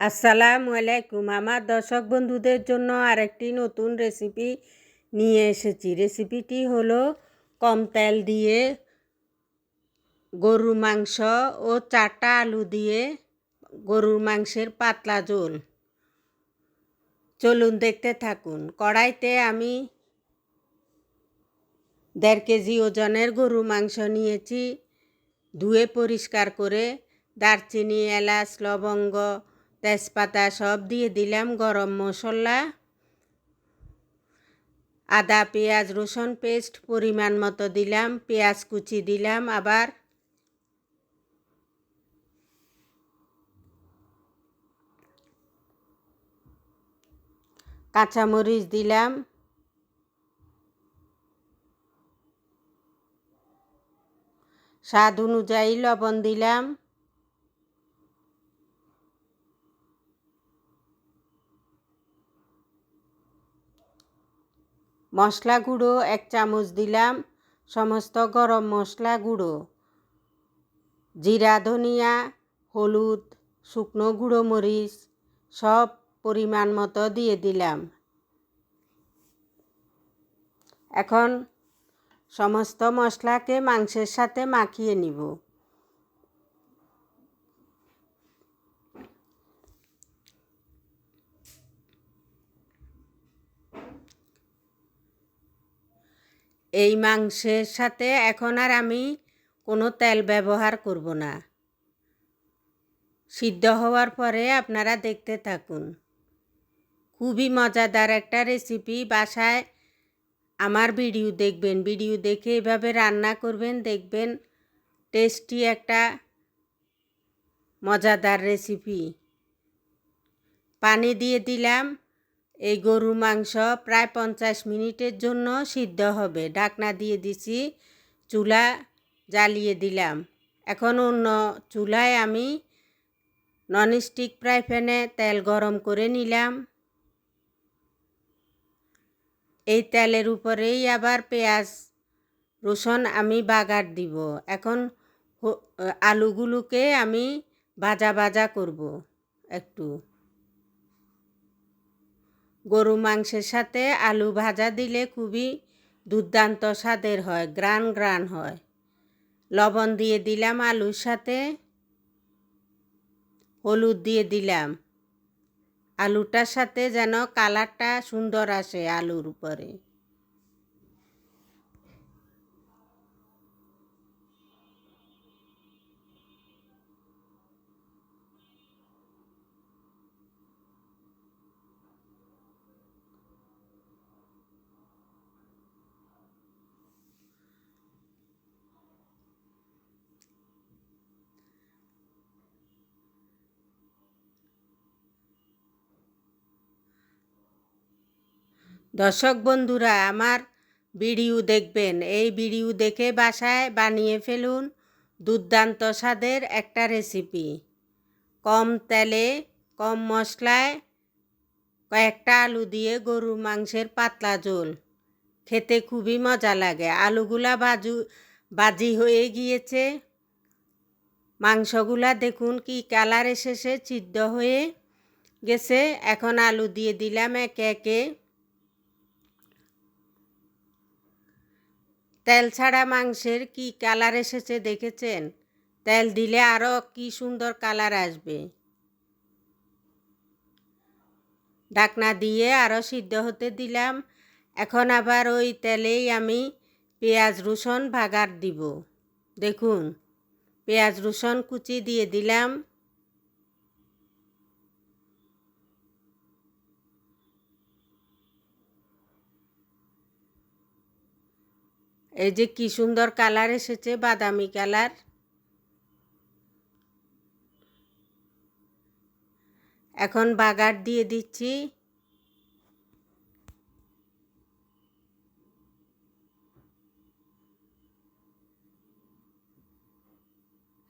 আসসালামু আলাইকুম। আমার দর্শক বন্ধুদের জন্য আরেকটি নতুন রেসিপি নিয়ে এসেছি। রেসিপিটি হলো কম তেল দিয়ে গরুর মাংস ও চারটা আলু দিয়ে গরুর মাংসের পাতলা ঝোল। চলুন দেখতে থাকুন। কড়াইতে আমি দেড় কেজি ওজনের গরু মাংস নিয়েছি। ধুয়ে পরিষ্কার করে দারচিনি, এলাচ, লবঙ্গ তেজপাতা সব দিয়ে দিলাম গরম মশলা, আদা, পেঁয়াজ, রসুন পেস্ট পরিমাণ মতো দিলাম, পেঁয়াজ কুচি দিলাম আবার। কাঁচামরিচ দিলাম। স্বাদ অনুযায়ী লবণ দিলাম। মশলা গুঁড়ো এক চামচ দিলাম। সমস্ত গরম মশলা গুঁড়ো। জিরা, ধনিয়া, হলুদ, শুকনো গুঁড়ো মরিচ সব পরিমাণ মতো দিয়ে দিলাম। এখন সমস্ত মশলাকে মাংসের সাথে মাখিয়ে নিব। এই মাংসের সাথে এখন আর আমি কোনো তেল ব্যবহার করব না। সিদ্ধ হওয়ার পরে আপনারা দেখতে থাকুন। খুবই মজাদার একটা রেসিপি বাসায় আমার ভিডিও দেখবেন। ভিডিও দেখে এভাবে রান্না করবেন, দেখবেন টেস্টি একটা মজাদার রেসিপি পানি দিয়ে দিলাম। এই গরু মাংস প্রায় পঞ্চাশ মিনিটের জন্য সিদ্ধ হবে। ঢাকনা দিয়ে দিছি, চুলা জ্বালিয়ে দিলাম। এখন অন্য চুলায় আমি ননস্টিক ফ্রাই প্যানে তেল গরম করে নিলাম। এই তেলের উপরেই আবার পেঁয়াজ, রসুন আমি বাগার দিব। এখন আলুগুলোকে আমি ভাজা ভাজা করব একটু। গরু মাংসের সাথে আলু ভাজা দিলে খুবই দুর্দান্ত স্বাদের হয় গ্রান গ্রান হয়। লবণ দিয়ে দিলাম আলুর সাথে। হলুদ দিয়ে দিলাম। আলুটার সাথে যেন কালারটা সুন্দর আসে আলুর উপরে। দর্শক বন্ধুরা, আমার ভিডিও দেখবেন। এই ভিডিও দেখে বাসায় বানিয়ে ফেলুন দুর্দান্ত স্বাদের একটা রেসিপি। কম তেলে, কম মশলায় কয়েকটা আলু দিয়ে গরু মাংসের পাতলা ঝোল। খেতে খুবই মজা লাগে। আলুগুলা বাজু, বাজি হয়ে গিয়েছে। মাংসগুলা দেখুন কি কালার এসেছে সিদ্ধ হয়ে গেছে। এখন আলু দিয়ে দিলাম একে একে। তেল ছাড়া মাংসের কি কালার এসেছে দেখেছেন? তেল দিলে আরও কি সুন্দর কালার আসবে? ডাকনা দিয়ে আরও সিদ্ধ হতে দিলাম। এখন আবার ওই তেলেই আমি পেঁয়াজ রসুন ভাগার দিব। দেখুন, পেঁয়াজ রসুন কুচি দিয়ে দিলাম। এই যে কি সুন্দর কালার এসেছে, বাদামি কালার। এখন বাগার দিয়ে দিচ্ছি।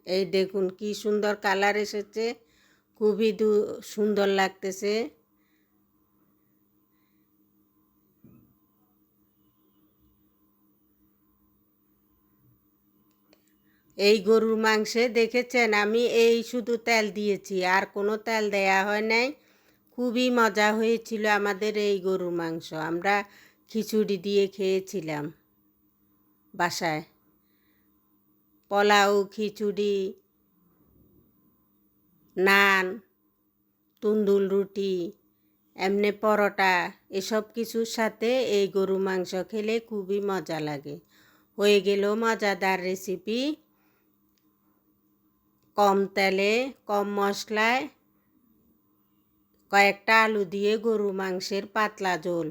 এই দেখুন কি সুন্দর কালার এসেছে, খুবই সুন্দর লাগতেছে। এই গরুর মাংসে দেখেছেন, আমি এই শুধু তেল দিয়েছি, আর কোনো তেল দেয়া হয় নাই। খুবই মজা হয়েছিল আমাদের এই গরুর মাংস, আমরা খিচুড়ি দিয়ে খেয়েছিলাম বাসায়। পোলাও, খিচুড়ি, নান তুন্দুল রুটি, এমনি পরোটা, এসব কিছুর সাথে এই গরু মাংস খেলে খুবই মজা লাগে। হয়ে গেল মজাদার রেসিপি। কম তেলে কম মশলায় কয়েকটা আলু দিয়ে গরু মাংসের পাতলা ঝোল।